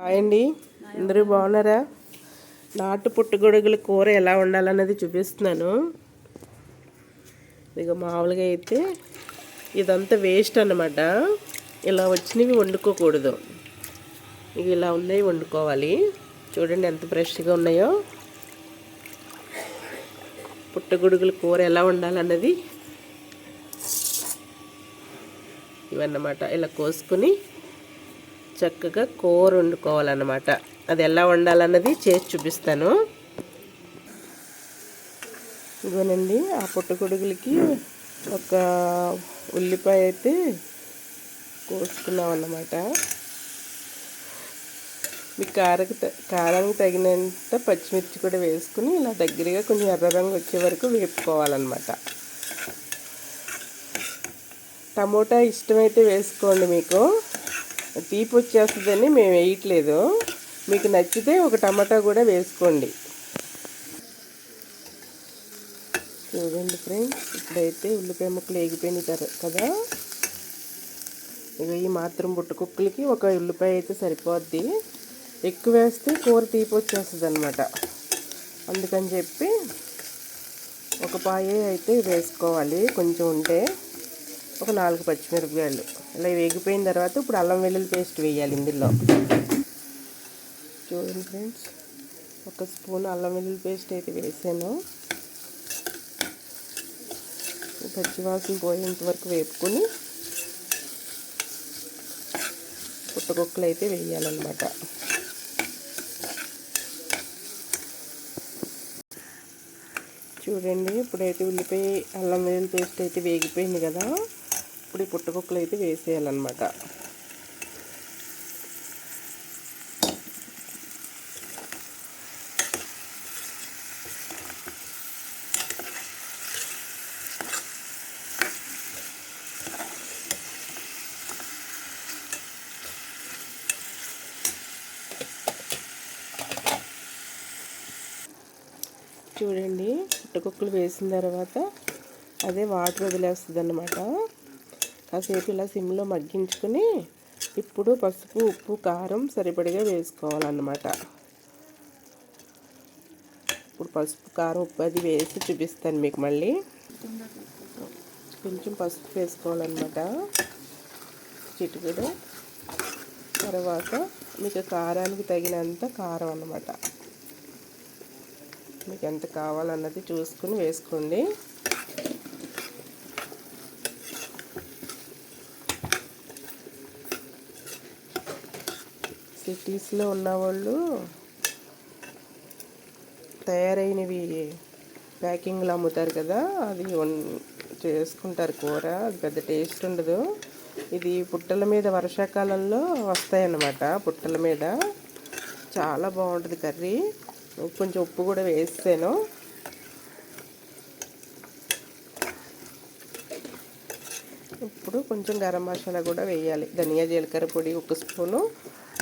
Hi అండి. అందరూ బాగున్నారా? నాటు పుట్టుగొడుగుల కూర ఎలా ఉండాలన్నది చూపిస్తున్నాను. ఇక మామూలుగా అయితే ఇదంతా వేస్ట్ అన్నమాట. ఇలా వచ్చినవి వండుకోకూడదు. ఇక ఇలా ఉన్నాయి వండుకోవాలి. చూడండి ఎంత ఫ్రెష్గా ఉన్నాయో. పుట్టగొడుగుల కూర ఎలా ఉండాలన్నది ఇవన్నమాట. ఇలా కోసుకొని చక్కగా కూర వండుకోవాలన్నమాట. అది ఎలా వండాలన్నది చేసి చూపిస్తాను. ఇదిగోనండి ఆ పుట్టగొడుగులకి ఒక ఉల్లిపాయ అయితే కోసుకున్నాం అన్నమాట మీ కారకు కారానికి తగినంత పచ్చిమిర్చి కూడా వేసుకుని ఇలా దగ్గరగా కొంచెం ఎర్ర రంగు వచ్చే వరకు వేపుకోవాలన్నమాట. టమోటా ఇష్టమైతే వేసుకోండి మీకు. తీపి వచ్చేస్తుందని మేము వేయట్లేదు. మీకు నచ్చితే ఒక టమాటా కూడా వేసుకోండి. చూడండి ఫ్రెండ్స్ ఇప్పుడైతే ఉల్లిపాయ ముక్కలు వేగిపోయినాయి కదా? ఇక ఈ మాత్రం బుట్టకుక్కలకి ఒక ఉల్లిపాయ అయితే సరిపోద్ది. ఎక్కువ వేస్తే కూర తీపి వచ్చేస్తుంది అనమాట అందుకని చెప్పి ఒక పాయ అయితే వేసుకోవాలి. కొంచెం ఉంటే ఒక నాలుగు పచ్చిమిరపకాయలు. ఇలా వేగిపోయిన తర్వాత ఇప్పుడు అల్లం వెల్లుల్లి పేస్ట్ వేయాలి ఇందులో. చూడండి ఫ్రెండ్స్ ఒక స్పూన్ అల్లం వెల్లుల్లి పేస్ట్ అయితే వేసాను. పచ్చివాసన పోయేంత వరకు వేపుకొని పుట్టగొక్కలు అయితే వేయాలన్నమాట. చూడండి ఇప్పుడైతే ఉల్లిపాయ అల్లం వెల్లుల్లి పేస్ట్ అయితే వేగిపోయింది కదా. ఇప్పుడు ఈ పుట్టకొక్కలు అయితే వేసేయాలన్నమాట. చూడండి పుట్టకుక్కలు వేసిన తర్వాత అదే వాటర్ వదిలేస్తుంది అన్నమాట కాసేపు ఇలా సిమ్లో మగ్గించుకొని ఇప్పుడు పసుపు ఉప్పు కారం సరిపడిగా వేసుకోవాలన్నమాట. ఇప్పుడు పసుపు కారం ఉప్పు అది వేసి చూపిస్తాను మీకు మళ్ళీ. కొంచెం పసుపు వేసుకోవాలన్నమాట. చిటుకుడు. తర్వాత మీకు కారానికి తగినంత కారం అన్నమాట. మీకు ఎంత కావాలన్నది చూసుకుని వేసుకోండి. సిటీస్లో ఉన్నవాళ్ళు తయారైనవి ప్యాకింగ్లు అమ్ముతారు కదా అది చేసుకుంటారు కూర అది పెద్ద టేస్ట్ ఉండదు. ఇది పుట్టల మీద వర్షాకాలంలో వస్తాయన్నమాట పుట్టల మీద. చాలా బాగుంటుంది కర్రీ. కొంచెం ఉప్పు కూడా వేస్తాను. ఇప్పుడు కొంచెం గరం మసాలా కూడా వేయాలి. ధనియా జీలకర్ర పొడి ఒక స్పూను.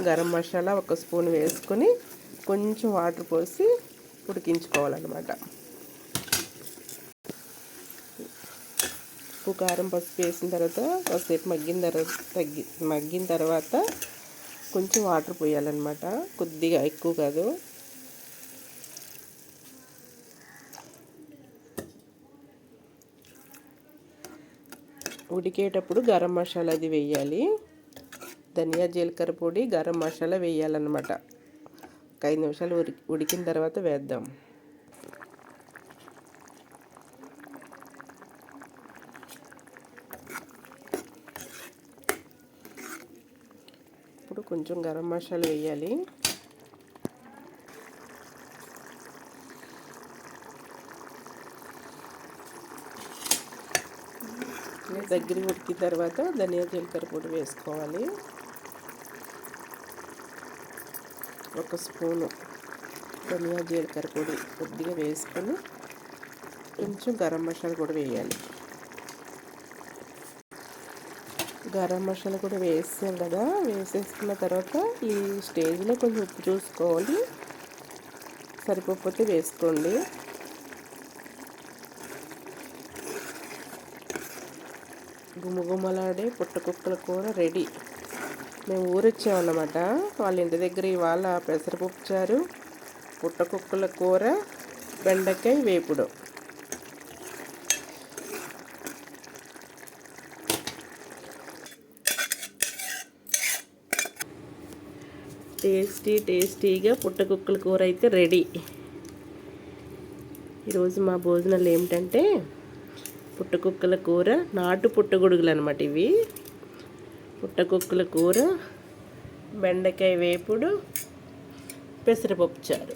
గరం మసాలా ఒక స్పూన్ వేసుకొని కొంచెం వాటర్ పోసి ఉడికించుకోవాలన్నమాట. ఉప్పు కారం పసుపు వేసిన తర్వాత కాసేపు మగ్గిన తర్వాత తగ్గి మగ్గిన తర్వాత కొంచెం వాటర్ పోయాలన్నమాట. కొద్దిగా ఎక్కువ కాదు. ఉడికేటప్పుడు గరం మసాలా అది వేయాలి. ధనియా జీలకర్ర పొడి గరం మసాలా వేయాలన్నమాట. ఒక ఐదు నిమిషాలు ఉడికిన తర్వాత వేద్దాం. ఇప్పుడు కొంచెం గరం మసాలా వేయాలి. దగ్గర ఉడికిన తర్వాత ధనియా జీలకర్ర పొడి వేసుకోవాలి. ఒక స్పూను ధనియా జీలకర్ర పొడి కొద్దిగా వేసుకొని కొంచెం గరం మసాలా కూడా వేయాలి. గరం మసాలా కూడా వేసాం కదా వేసేసుకున్న తర్వాత ఈ స్టేజ్లో కొంచెం ఉప్పు చూసుకోవాలి. సరిపోతే వేసుకోండి. గుమగుమలాడే పుట్టకుక్కల కూర రెడీ. మేము ఊరొచ్చామన్నమాట. వాళ్ళ ఇంటి దగ్గర ఇవాళ పెసరపప్పు చారు పుట్టకుక్కల కూర బెండకాయ వేపుడు. టేస్టీ టేస్టీగా పుట్టకుక్కల కూర అయితే రెడీ. ఈరోజు మా భోజనాలు ఏమిటంటే పుట్టకుక్కల కూర నాటు పుట్టగొడుగులు అనమాట ఇవి. పుట్టకుక్కల కూర బెండకాయ వేపుడు పెసరపప్పు చారు.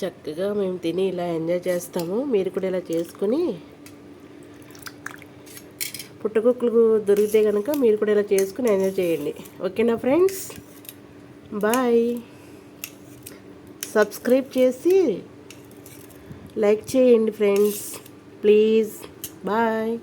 చక్కగా మేము తిని ఇలా ఎంజాయ్ చేస్తాము. మీరు కూడా ఇలా చేసుకుని పుట్టకుక్కలు దొరికితే కనుక మీరు కూడా ఇలా చేసుకుని ఎంజాయ్ చేయండి. ఓకేనా ఫ్రెండ్స్? బాయ్. సబ్స్క్రైబ్ చేసి లైక్ చేయండి ఫ్రెండ్స్. ప్లీజ్. బాయ్.